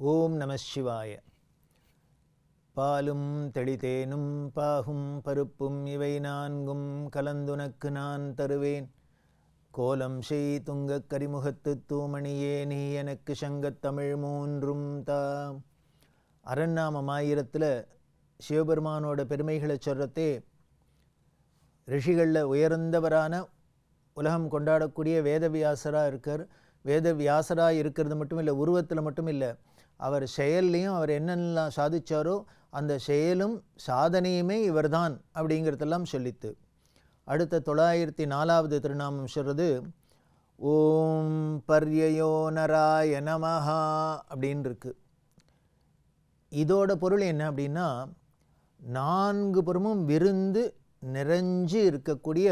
ஓம் நம சிவாய. பாலும் தெளிதேனும் பாகும் பருப்பும் இவை நான்கும் கலந்துனக்கு நான் தருவேன். கோலம் செய் துங்கக் கரிமுகத்து தூமணியே நீ எனக்கு சங்கத் தமிழ் மூன்றும் தா. அரண்நாமம் ஆயிரத்தில் சிவபெருமானோட பெருமைகளை சொல்கிறதே ரிஷிகளில் உயர்ந்தவரான உலகம் கொண்டாடக்கூடிய வேதவியாசராக இருக்கார். வேதவியாசராக இருக்கிறது மட்டும் இல்லை உருவத்தில் மட்டும் இல்லை அவர் செயல்லையும் அவர் என்னென்னலாம் சாதித்தாரோ அந்த செயலும் சாதனையுமே இவர்தான் அப்படிங்கிறதெல்லாம் சொல்லித்து. அடுத்த தொள்ளாயிரத்தி நாலாவது திருநாமம் சொல்கிறது ஓம் பர்யயோ நராய நமஹா அப்படின்னு இருக்கு இதோட பொருள் என்ன அப்படின்னா நான்கு புறமும் விருந்து நிறைஞ்சு இருக்கக்கூடிய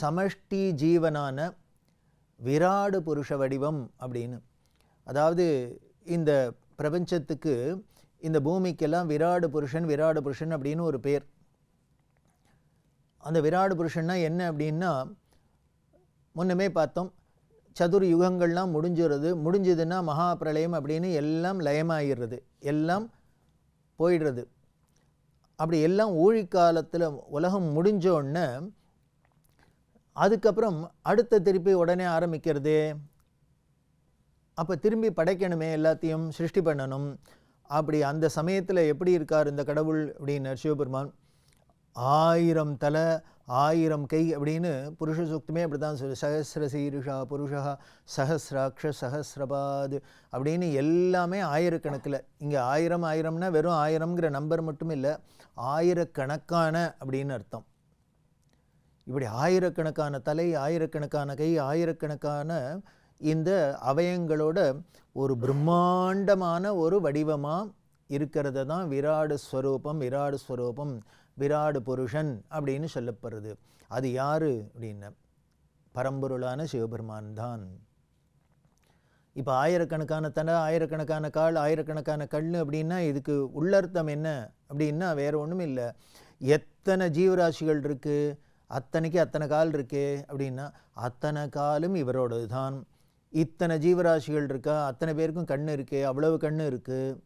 சமஷ்டி ஜீவனான விராடு புருஷ வடிவம் அப்படின்னு. அதாவது இந்த பிரபஞ்சத்துக்கு இந்த பூமிக்கெல்லாம் விராடு புருஷன் விராடு புருஷன் அப்படின்னு ஒரு பேர். அந்த விராடு புருஷன்னா என்ன அப்படின்னா முன்னமே பார்த்தோம் சதுர் யுகங்கள்லாம் முடிஞ்சிடுறது முடிஞ்சதுன்னா மகா பிரளயம் அப்படின்னு எல்லாம் லயமாகிடுறது எல்லாம் போயிடுறது. அப்படி எல்லாம் ஊழிக்காலத்தில் உலகம் முடிஞ்சோடனே அதுக்கப்புறம் அடுத்த திருப்பி உடனே ஆரம்பிக்கிறது அப்போ திரும்பி படைக்கணுமே எல்லாத்தையும் சிருஷ்டி பண்ணணும். அப்படி அந்த சமயத்தில் எப்படி இருக்கார் இந்த கடவுள் அப்படின்னு சிவபெருமான்? ஆயிரம் தலை ஆயிரம் கை அப்படின்னு புருஷ சுக்தமே அப்படி தான் சொல்லு. சஹசிர சீருஷா புருஷா சஹசிராட்ச சஹசிரபாது அப்படின்னு எல்லாமே ஆயிரக்கணக்கில். இங்கே ஆயிரம் ஆயிரம்னா வெறும் ஆயிரம்ங்கிற நம்பர் மட்டும் இல்லை ஆயிரக்கணக்கான அப்படின்னு அர்த்தம். இப்படி ஆயிரக்கணக்கான தலை ஆயிரக்கணக்கான கை ஆயிரக்கணக்கான இந்த அவயங்களோட ஒரு பிரம்மாண்டமான ஒரு வடிவமாக இருக்கிறத தான் விராடு ஸ்வரூபம் விராடு ஸ்வரூபம் விராடு புருஷன் அப்படின்னு சொல்லப்படுறது. அது யார் அப்படின்னு? பரம்பொருளான சிவபெருமான் தான். இப்போ ஆயிரக்கணக்கான தலை ஆயிரக்கணக்கான கால் ஆயிரக்கணக்கான கல் அப்படின்னா இதுக்கு உள்ளர்த்தம் என்ன அப்படின்னா வேறு ஒன்றும் இல்லை. எத்தனை ஜீவராசிகள் இருக்குது அத்தனைக்கு அத்தனை கால் இருக்கே அப்படின்னா அத்தனை காலும் இவரோடது தான் இத்தனை ஜீவராசிகள் இருக்கா? அத்தனை பேருக்கும் கண் இருக்கே அவ்வளவு கண் இருக்குது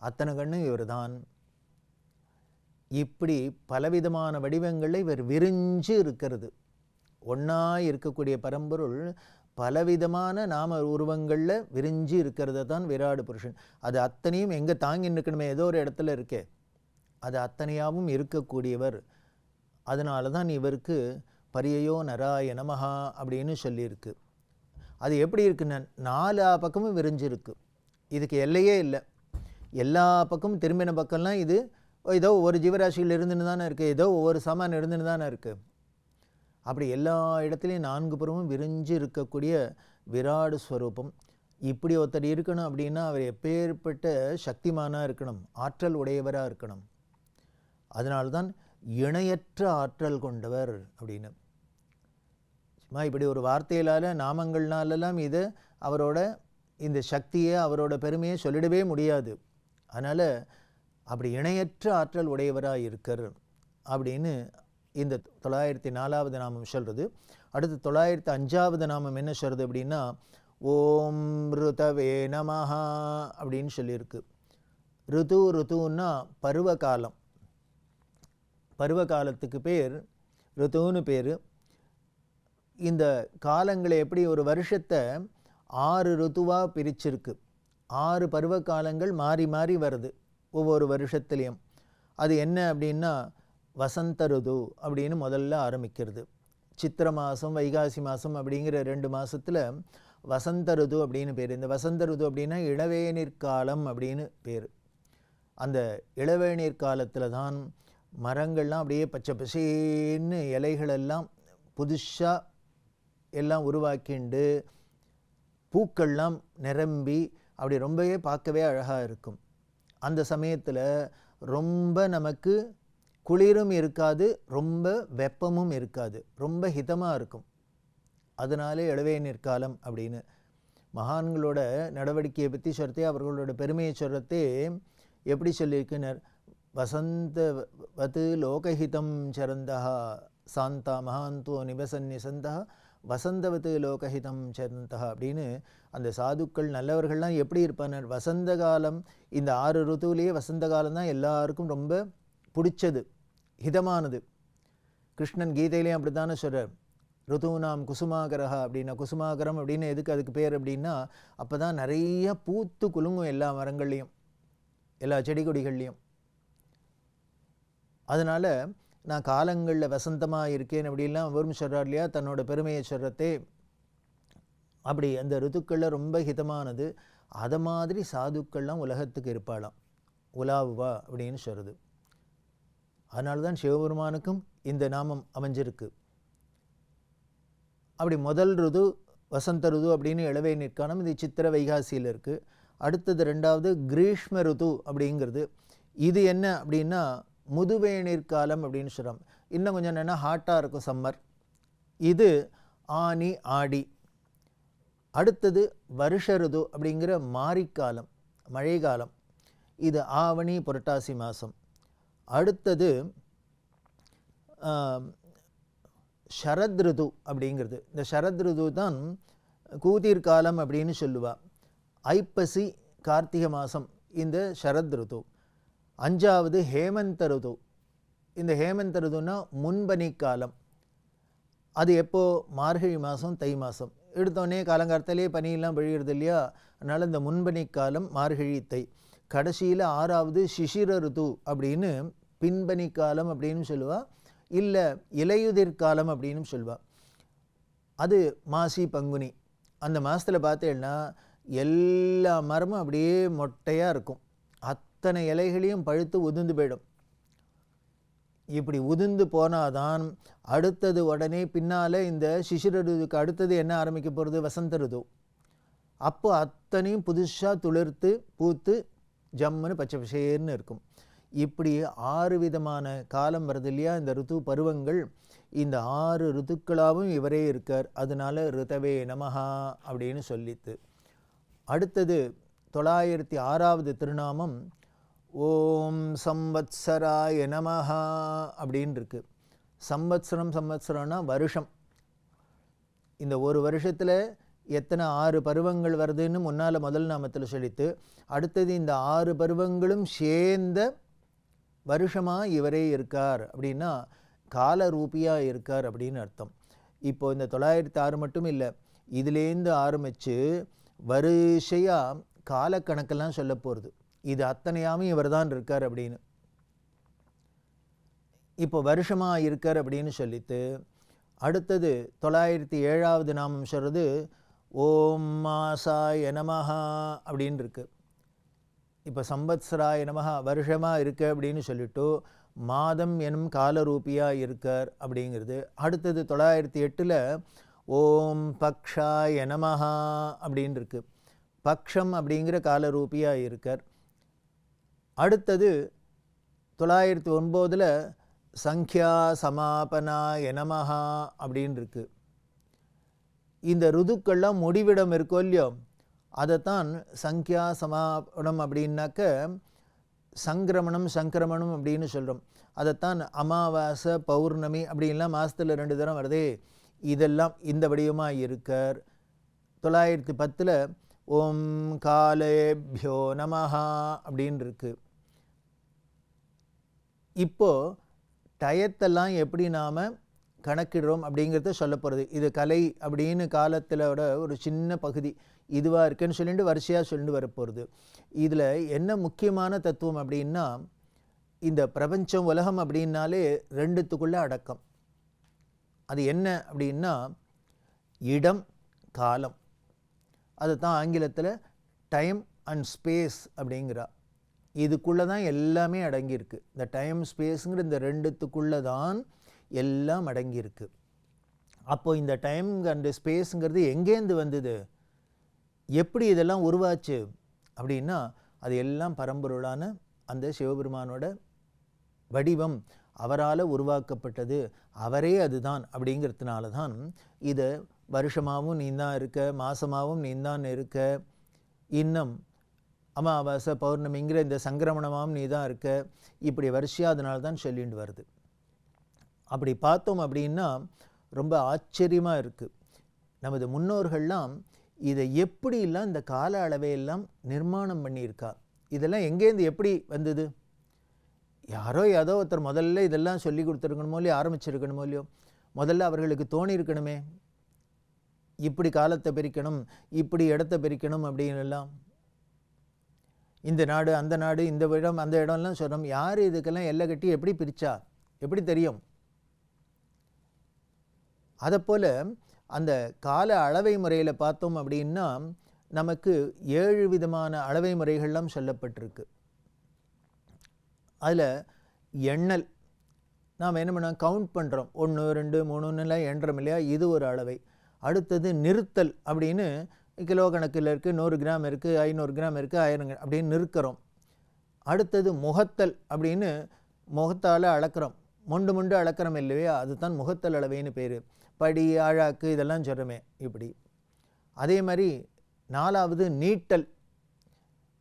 அத்தனை கண்ணும் இவர் தான் இப்படி பலவிதமான வடிவங்களில் இவர் விரிஞ்சு இருக்கிறது. ஒன்றா இருக்கக்கூடிய பரம்பொருள் பலவிதமான நாம உருவங்களில் விரிஞ்சு இருக்கிறத தான் விராடு புருஷன். அது அத்தனையும் எங்கே தாங்கி நிற்கணுமே ஏதோ ஒரு இடத்துல இருக்கே. அது அத்தனையாகவும் இருக்கக்கூடியவர். அதனால தான் இவருக்கு பரியையோ நராய நமஹா அப்படின்னு சொல்லியிருக்கு. அது எப்படி இருக்குன்னா நாலா பக்கமும் விரிஞ்சிருக்கு இதுக்கு எல்லையே இல்லை. எல்லா பக்கமும் திரும்பின பக்கம்லாம் இது ஏதோ ஒரு ஜீவராசியில் இருந்துன்னு தானே இருக்குது ஏதோ ஒவ்வொரு சாமான் இருந்துன்னு தானே இருக்குது அப்படி எல்லா இடத்துலையும் நான்கு புறமும் விரிஞ்சு இருக்கக்கூடிய விராடு ஸ்வரூபம். இப்படி ஒருத்தர் இருக்கணும் அப்படின்னா அவர் எப்பேற்பட்ட சக்திமானாக இருக்கணும் ஆற்றல் உடையவராக இருக்கணும். அதனால்தான் இணையற்ற ஆற்றல் கொண்டவர் அப்படின்னு. சும்மா இப்படி ஒரு வார்த்தையிலால் நாமங்கள்னாலெல்லாம் இதை அவரோட இந்த சக்தியை அவரோட பெருமையை சொல்லிடவே முடியாது. அதனால் அப்படி இணையற்ற ஆற்றல் உடையவராக இருக்கர் அப்படின்னு இந்த தொள்ளாயிரத்தி நாலாவது நாமம் சொல்கிறது அடுத்து தொள்ளாயிரத்தி அஞ்சாவது நாமம் என்ன சொல்கிறது அப்படின்னா ஓம் ருதவே நமஹா அப்படின்னு சொல்லியிருக்கு. ருது ருத்துன்னா பருவ காலம் பருவ காலத்துக்கு பேர் ருத்துன்னு பேர். இந்த காலங்களை எப்படி ஒரு வருஷத்தை ஆறு ருத்துவாக பிரிச்சிருக்கு. ஆறு பருவ காலங்கள் மாறி மாறி வருது ஒவ்வொரு வருஷத்துலேயும். அது என்ன அப்படின்னா வசந்த ருது அப்படின்னு முதல்ல ஆரம்பிக்கிறது. சித்திர மாதம் வைகாசி மாதம் அப்படிங்கிற ரெண்டு மாதத்தில் வசந்த ருது அப்படின்னு பேர். இந்த வசந்த ருது அப்படின்னா இளவேநீர் காலம் அப்படின்னு பேர். அந்த இளவேநீர் காலத்தில் தான் மரங்கள்லாம் அப்படியே பச்சை பசேன்னு இலைகளெல்லாம் புதுசாக எல்லாம் உருவாக்கிண்டு பூக்கள்லாம் நிரம்பி அப்படி ரொம்பவே பார்க்கவே அழகாக இருக்கும் அந்த சமயத்தில் ரொம்ப நமக்கு குளிரும் இருக்காது ரொம்ப வெப்பமும் இருக்காது ரொம்ப ஹிதமாக இருக்கும் அதனாலே இளவேநீர் காலம் அப்படின்னு மகான்களோட நடவடிக்கையை பற்றி சொல்கிறதே அவர்களோட பெருமையை சொல்கிறதே எப்படி சொல்லியிருக்கினர் வசந்த வது லோகஹிதம் சரந்தா சாந்தா மகாந்தோ நிபசன் நிசந்தா வசந்தவத்து லோகஹிதம் சந்தா அப்படின்னு அந்த சாதுக்கள் நல்லவர்கள்லாம் எப்படி இருப்பானர் வசந்த காலம் இந்த ஆறு ருத்துவிலேயே வசந்த காலம் தான் எல்லாருக்கும் ரொம்ப பிடிச்சது ஹிதமானது. கிருஷ்ணன் கீதையிலையும் அப்படி தானே சொல்கிறார் ருதுனாம் குசுமாகரஹா அப்படின்னா குசுமாகரம் அப்படின்னு எதுக்கு அதுக்கு பேர் அப்படின்னா அப்போ தான் நிறைய பூத்து குலுங்கும் எல்லா மரங்கள்லேயும் எல்லா செடி கொடிகள்லேயும் அதனால் நான் காலங்களில் வசந்தமாக இருக்கேன் அப்படிலாம் வரும் சொல்கிறார் இல்லையா? தன்னோட பெருமையை சொல்கிறதே. அப்படி அந்த ருத்துக்களில் ரொம்ப ஹிதமானது அதை மாதிரி சாதுக்கள்லாம் உலகத்துக்கு இருப்பாளாம். உலாவுவா அப்படின்னு சொல்கிறது அதனால தான் சிவபெருமானுக்கும் இந்த நாமம் அமைஞ்சிருக்கு. அப்படி முதல் ருது வசந்த ருது அப்படின்னு இளவை நிற்கானம் இது சித்திர வைகாசியில் இருக்குது அடுத்தது ரெண்டாவது கிரீஷ்ம ருது அப்படிங்கிறது. இது என்ன அப்படின்னா முதுவேநீர் காலம் அப்படின்னு சொல்கிறோம் இன்னும் கொஞ்சம் என்னென்னா ஹாட்டாக இருக்கும் சம்மர் இது ஆனி ஆடி. அடுத்தது வருஷ ருது அப்படிங்கிற மாரிக்காலம் மழைக்காலம். இது ஆவணி புரட்டாசி மாதம் அடுத்தது ஷரத் ருது அப்படிங்கிறது. இந்த ஷரத் ருது தான் கூதிர் காலம் அப்படின்னு சொல்லுவாள் ஐப்பசி கார்த்திகை மாதம் இந்த ஷரத் ருது. அஞ்சாவது ஹேமந்த ருது. இந்த ஹேமந்த ருதுன்னா முன்பனி காலம். அது எப்போது மார்கழி மாதம் தை மாதம் எடுத்தோடனே காலங்காலத்திலே பனியெல்லாம் பொழிகிறது இல்லையா? அதனால் இந்த முன்பனி காலம் மார்கழி தை. கடைசியில் ஆறாவது சிசிர ருது அப்படின்னு பின்பனி காலம் அப்படின்னு சொல்லுவா. இல்லை இலையுதிர் காலம் அப்படின்னு சொல்லுவா. அது மாசி பங்குனி. அந்த மாதத்தில் பார்த்தேன்னா எல்லா மரமும் அப்படியே மொட்டையாக இருக்கும். அத்தனை இலைகளையும் பழுத்து உதிர்ந்து போயிடும். இப்படி உதிர்ந்து போனாதான் அடுத்தது உடனே பின்னால் இந்த சிசிர ருதுக்கு அடுத்தது என்ன ஆரம்பிக்க போகிறது வசந்த ருது. அப்போ அத்தனையும் புதுசாக துளிர்த்து பூத்து ஜம்முன்னு பச்சை பசேர்னு இருக்கும். இப்படி ஆறு விதமான காலம் வருது இல்லையா? இந்த ருத்து பருவங்கள் இந்த ஆறு ருத்துக்களாகவும் இவரே இருக்கார். அதனால ரிதவே நமஹா அப்படின்னு சொல்லித்து அடுத்தது தொள்ளாயிரத்தி ஆறாவது திருநாமம் ஓம் சம்வத்சராய நமஹா அப்படின்னு இருக்கு சம்வத்சரம் சம்வத்சரம்னா வருஷம். இந்த ஒரு வருஷத்தில் எத்தனை ஆறு பருவங்கள் வருதுன்னு முன்னால் முதல் நாமத்தில் சொல்லித்து அடுத்தது இந்த ஆறு பருவங்களும் சேர்ந்த வருஷமாக இவரே இருக்கார் அப்படின்னா கால ரூபியாக இருக்கார் அப்படின்னு அர்த்தம். இப்போ இந்த தொள்ளாயிரத்தி ஆறு மட்டும் இல்லை இதுலேருந்து ஆரம்பித்து வரிசையாக காலக்கணக்கெல்லாம் சொல்ல போகிறது இது அத்தனையாமே இவர் தான் இருக்கார் அப்படின்னு. இப்போ வருஷமாக இருக்கார் அப்படின்னு சொல்லிட்டு அடுத்தது தொள்ளாயிரத்தி ஏழாவது நாமம் சொல்கிறது ஓம் மாசாய நமஹா அப்படின்னு இருக்கு. இப்போ சம்பத்சராய நமஹா வருஷமாக இருக்க அப்படின்னு சொல்லிட்டு மாதம் எனும் காலரூபியாக இருக்கார் அப்படிங்கிறது. அடுத்தது தொள்ளாயிரத்தி எட்டில் ஓம் பக்ஷாய நமஹா அப்படின்னு இருக்கு. பக்ஷம் அப்படிங்கிற காலரூபியாக இருக்கார். அடுத்தது தொள்ளாயிரத்தி ஒன்பதில் சங்கியா சமாபனா எனமஹா அப்படின்னு இருக்கு இந்த ருதுக்கள்லாம் முடிவிடம் இருக்கோ இல்லையோ அதைத்தான் சங்கியா சமாபனம் அப்படின்னாக்க சங்கிரமணம் சங்கிரமணம் அப்படின்னு சொல்கிறோம் அதைத்தான் அமாவாசை பௌர்ணமி அப்படின்லாம் மாதத்தில் ரெண்டு தரம் வருதே இதெல்லாம் இந்த வடிவமாக இருக்கார். தொள்ளாயிரத்தி பத்தில் ஓம் காலேபியோ நமஹா அப்படின்னு இருக்குது இப்போது டயத்தெல்லாம் எப்படி நாம் கணக்கிடுறோம் அப்படிங்கிறத சொல்ல போகிறது இது கலை அப்படின்னு காலத்திலோட ஒரு சின்ன பகுதி. இதுவாக இருக்குன்னு சொல்லிட்டு வரிசையாக சொல்லிட்டு வரப்போகிறது இதில் என்ன முக்கியமான தத்துவம் அப்படின்னா இந்த பிரபஞ்சம் உலகம் அப்படின்னாலே ரெண்டுத்துக்குள்ளே அடக்கம். அது என்ன அப்படின்னா இடம் காலம். அதை தான் ஆங்கிலத்தில் டைம் அண்ட் ஸ்பேஸ் அப்படிங்கிறா. இதுக்குள்ளே தான் எல்லாமே அடங்கியிருக்கு. இந்த டைம் ஸ்பேஸுங்கிற இந்த ரெண்டுத்துக்குள்ளே தான் எல்லாம் அடங்கியிருக்கு. அப்போது இந்த டைம் அண்ட் ஸ்பேஸுங்கிறது எங்கேருந்து வந்தது? எப்படி இதெல்லாம் உருவாச்சு? அப்படின்னா அது எல்லாம் பரம்பொருளான அந்த சிவபெருமானோட வடிவம் அவரால் உருவாக்கப்பட்டது. அவரே அதுதான் அப்படிங்கிறதுனால தான் இதை வருஷமாகவும் நீந்தான் இருக்க மாதமாகவும் நீந்தான் இருக்க இன்னும் அமாவாசை பௌர்ணமிங்கிற இந்த சங்கிரமணமாகவும் நீ தான் இருக்க. இப்படி வரிசையாக அதனால தான் சொல்லிட்டு வருது. அப்படி பார்த்தோம் அப்படின்னா ரொம்ப ஆச்சரியமாக இருக்குது நமது முன்னோர்கள்லாம் இதை எப்படிலாம் இந்த கால அளவையெல்லாம் நிர்மாணம் பண்ணியிருக்கா? இதெல்லாம் எங்கேருந்து எப்படி வந்தது? யாரோ ஏதோ ஒருத்தர் முதல்ல இதெல்லாம் சொல்லி கொடுத்துருக்கணுமோ இல்லையோ ஆரம்பிச்சிருக்கணுமோ இல்லையோ முதல்ல அவர்களுக்கு தோணியிருக்கணுமே. இப்படி காலத்தை பிரிக்கணும் இப்படி இடத்த பிரிக்கணும் அப்படின்னு எல்லாம் இந்த நாடு அந்த நாடு இந்த இடம் அந்த இடம்லாம் சொல்கிறோம் யார் இதுக்கெல்லாம் எல்லை கட்டி எப்படி பிரித்தா எப்படி தெரியும்? அதைப்போல் அந்த கால அளவை முறையில் பார்த்தோம் அப்படின்னா நமக்கு ஏழு விதமான அளவை முறைகள்லாம் சொல்லப்பட்டிருக்கு. அதில் எண்ணல் நாம் என்ன பண்ணோம் கவுண்ட் பண்ணுறோம் ஒன்று ரெண்டு மூணுன்னுலாம் எண்ணுறோம் இல்லையா? இது ஒரு அளவை. அடுத்தது நிறுத்தல் அப்படின்னு கிலோ கணக்கில் இருக்குது நூறு கிராம் இருக்குது ஐநூறு கிராம் இருக்குது ஆயிரம் அப்படின்னு நிறுக்கிறோம் அடுத்தது முகத்தல் அப்படின்னு முகத்தால் அளக்கிறோம். மொண்டு மொண்டு அளக்கிறோம் இல்லையா? அதுதான் முகத்தல் அளவைன்னு பேர். படி ஆழாக்கு இதெல்லாம் சொல்கிறோமே இப்படி. அதே மாதிரி நாலாவது நீட்டல்.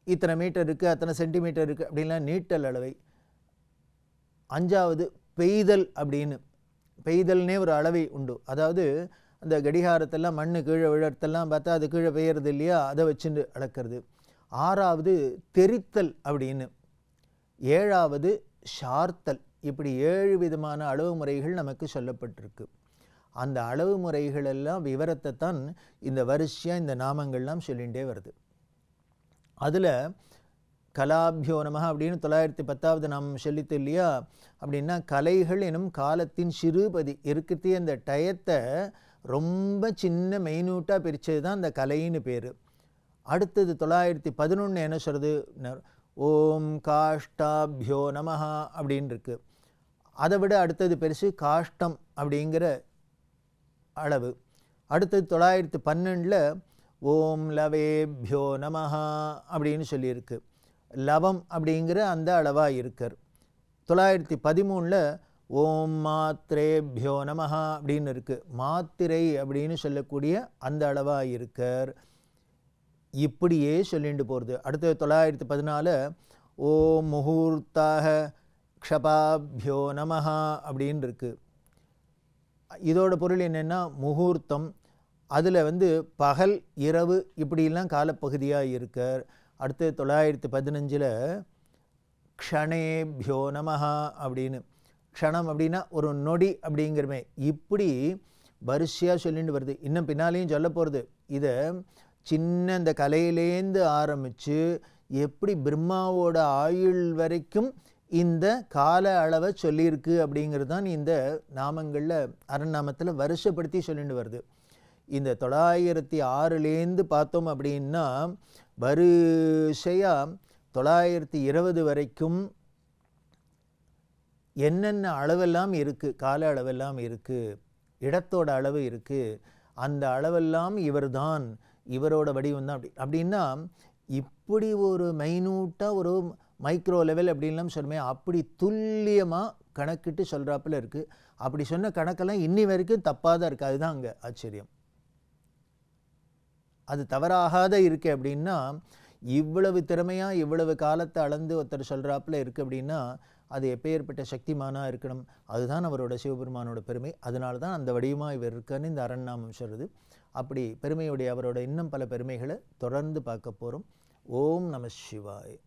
இத்தனை மீட்டர் இருக்குது அத்தனை சென்டிமீட்டர் இருக்குது அப்படின்லாம் நீட்டல் அளவை. அஞ்சாவது பெய்தல் அப்படின்னு. பெய்தல்னே ஒரு அளவை உண்டு. அதாவது அந்த கடிகாரத்தெல்லாம் மண் கீழே விழறதெல்லாம் பார்த்தா அது கீழே பெய்யறது இல்லையா? அதை வச்சுட்டு அளக்கிறது ஆறாவது தெரித்தல் அப்படின்னு. ஏழாவது ஷார்த்தல் இப்படி ஏழு விதமான அளவு முறைகள் நமக்கு சொல்லப்பட்டிருக்கு. அந்த அளவு முறைகளெல்லாம் விவரத்தை தான் இந்த வரிசையாக இந்த நாமங்கள்லாம் சொல்லிகிட்டே வருது. அதில் கலாபியோ அப்படின்னு தொள்ளாயிரத்தி பத்தாவது நாம் சொல்லித்து இல்லையா? அப்படின்னா கலைகள் எனும் காலத்தின் சிறுபதி. இருக்கிறதே அந்த டயத்தை ரொம்ப சின்ன மெயினூட்டாக பிரித்தது தான் அந்த கலைன்னு பேர். அடுத்தது தொள்ளாயிரத்தி பதினொன்று என்ன சொல்கிறது ஓம் காஷ்டாபியோ நமஹா அப்படின்னு இருக்கு அதை விட அடுத்தது பெருசு காஷ்டம் அப்படிங்கிற அளவு. அடுத்தது தொள்ளாயிரத்து பன்னெண்டில் ஓம் லவேபியோ நமஹா அப்படின்னு சொல்லியிருக்கு. லவம் அப்படிங்கிற அந்த அளவாக இருக்கார். தொள்ளாயிரத்தி பதிமூணில் ஓம் மாத்திரேபியோ நமஹா அப்படின்னு இருக்குது மாத்திரை அப்படின்னு சொல்லக்கூடிய அந்த அளவாக இருக்கார். இப்படியே சொல்லிட்டு போகிறது அடுத்தது தொள்ளாயிரத்தி பதினாலு ஓம் முகூர்த்தாக க்ஷபாபியோ நமஹா அப்படின்னு இருக்குது இதோட பொருள் என்னென்னா முகூர்த்தம். அதில் வந்து பகல் இரவு இப்படிலாம் காலப்பகுதியாக இருக்கார். அடுத்து தொள்ளாயிரத்தி பதினஞ்சில் க்ஷணேபியோ நமஹா அப்படின்னு. க்ஷணம் அப்படின்னா ஒரு நொடி அப்படிங்கிறமே. இப்படி வரிசையாக சொல்லிட்டு வருது. இன்னும் பின்னாலேயும் சொல்ல போகிறது இதை சின்ன இந்த கலையிலேந்து ஆரம்பித்து எப்படி பிரம்மாவோட ஆயுள் வரைக்கும் இந்த கால அளவை சொல்லியிருக்கு அப்படிங்கிறது தான் இந்த நாமங்களில் அரண்நாமத்தில் வருஷப்படுத்தி சொல்லிட்டு வருது. இந்த தொள்ளாயிரத்தி ஆறுலேருந்து பார்த்தோம் அப்படின்னா வரிசையாக தொள்ளாயிரத்தி இருபது வரைக்கும் என்னென்ன அளவெல்லாம் இருக்குது கால அளவெல்லாம் இருக்குது இடத்தோட அளவு இருக்குது அந்த அளவெல்லாம் இவர்தான் இவரோட வடிவம் தான் அப்படி அப்படின்னா இப்படி ஒரு மைனூட்டாக ஒரு மைக்ரோ லெவல் அப்படின்லாம் சொல்லுமே அப்படி துல்லியமாக கணக்கிட்டு சொல்கிறாப்புல இருக்குது அப்படி சொன்ன கணக்கெல்லாம் இன்னி வரைக்கும் தப்பாக தான் இருக்குது அதுதான் அங்கே ஆச்சரியம். அது தவறாகாத இருக்குது அப்படின்னா இவ்வளவு திறமையாக இவ்வளவு காலத்தை அளந்து ஒருத்தர் சொல்கிறாப்புல இருக்குது அப்படின்னா அது எப்பேற்பட்ட சக்திமானாக இருக்கணும் அதுதான் அவரோட சிவபெருமானோட பெருமை. அதனால தான் அந்த வடிவமாக இவர் இருக்கான்னு இந்த அரண்நாமம் சொல்கிறது அப்படி பெருமையுடைய அவரோட இன்னும் பல பெருமைகளை தொடர்ந்து பார்க்க போகிறோம் ஓம் நம சிவாய்.